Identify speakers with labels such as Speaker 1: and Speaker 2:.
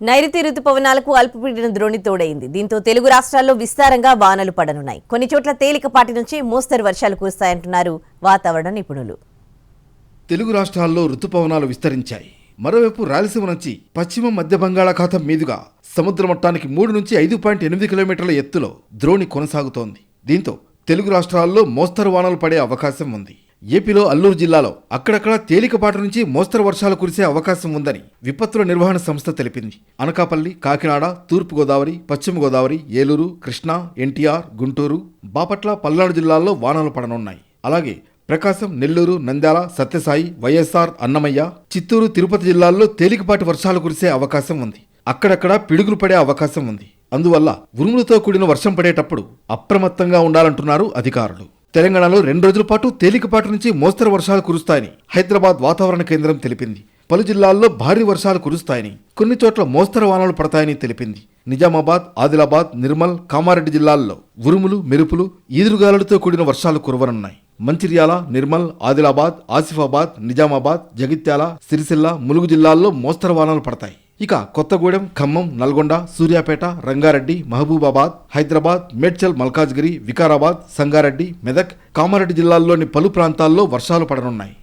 Speaker 1: నైరుతి రుతుపవనాలకు అల్పపీడన ద్రోణి తోడైంది. దీంతో తెలుగు రాష్ట్రాల్లో విస్తారంగా వానలు పడనున్నాయి. కొన్ని చోట్ల తేలికపాటి నుంచి మోస్తరు వర్షాలు కురుస్తాయంటున్నారు వాతావరణ నిపుణులు.
Speaker 2: తెలుగు రాష్ట్రాల్లో రుతుపవనాలు విస్తరించాయి. మరోవైపు రాయలసీమ నుంచి పశ్చిమ మధ్య బంగాళాఖాతం మీదుగా సముద్ర మట్టానికి మూడు నుంచి ఐదు పాయింట్ ఎనిమిది కిలోమీటర్ల ఎత్తులో ద్రోణి కొనసాగుతోంది. దీంతో తెలుగు రాష్ట్రాల్లో మోస్తరు వానలు పడే అవకాశం ఉంది. ఏపీలో అల్లూరు జిల్లాలో అక్కడక్కడ తేలికపాటి నుంచి మోస్తరు వర్షాలు కురిసే అవకాశం ఉందని విపత్తుల నిర్వహణ సంస్థ తెలిపింది. అనకాపల్లి కాకినాడ తూర్పు గోదావరి పశ్చిమ గోదావరి ఏలూరు కృష్ణా ఎన్టీఆర్ గుంటూరు బాపట్ల పల్నాడు జిల్లాల్లో వానలు పడనున్నాయి. అలాగే ప్రకాశం నెల్లూరు నంద్యాల సత్యసాయి వైఎస్ఆర్ అన్నమయ్య చిత్తూరు తిరుపతి జిల్లాల్లో తేలికపాటి వర్షాలు కురిసే అవకాశం ఉంది. అక్కడక్కడ పిడుగులు పడే అవకాశం ఉంది. అందువల్ల ఉరుములతో కూడిన వర్షం పడేటప్పుడు అప్రమత్తంగా ఉండాలంటున్నారు అధికారులు. తెలంగాణలో రెండు రోజుల పాటు తేలికపాటి నుంచి మోస్తరు వర్షాలు కురుస్తాయని హైదరాబాద్ వాతావరణ కేంద్రం తెలిపింది. పలు జిల్లాల్లో భారీ వర్షాలు కురుస్తాయని కొన్ని చోట్ల మోస్తరు వానలు పడతాయని తెలిపింది. నిజామాబాద్ ఆదిలాబాద్ నిర్మల్ కామారెడ్డి జిల్లాల్లో ఉరుములు మెరుపులు ఈదురుగాలులతో కూడిన వర్షాలు కురవనున్నాయి. మంచిర్యాల నిర్మల్ ఆదిలాబాద్ ఆసిఫాబాద్ నిజామాబాద్ జగిత్యాల సిరిసిల్ల ములుగు జిల్లాల్లో మోస్తరు వానలు పడతాయి. ఇక కొత్తగూడెం ఖమ్మం నల్గొండ సూర్యాపేట రంగారెడ్డి మహబూబాబాద్ హైదరాబాద్ మేడ్చల్ మల్కాజ్గిరి వికారాబాద్ సంగారెడ్డి మెదక్ కామారెడ్డి జిల్లాల్లోని పలు ప్రాంతాల్లో వర్షాలు పడనున్నాయి.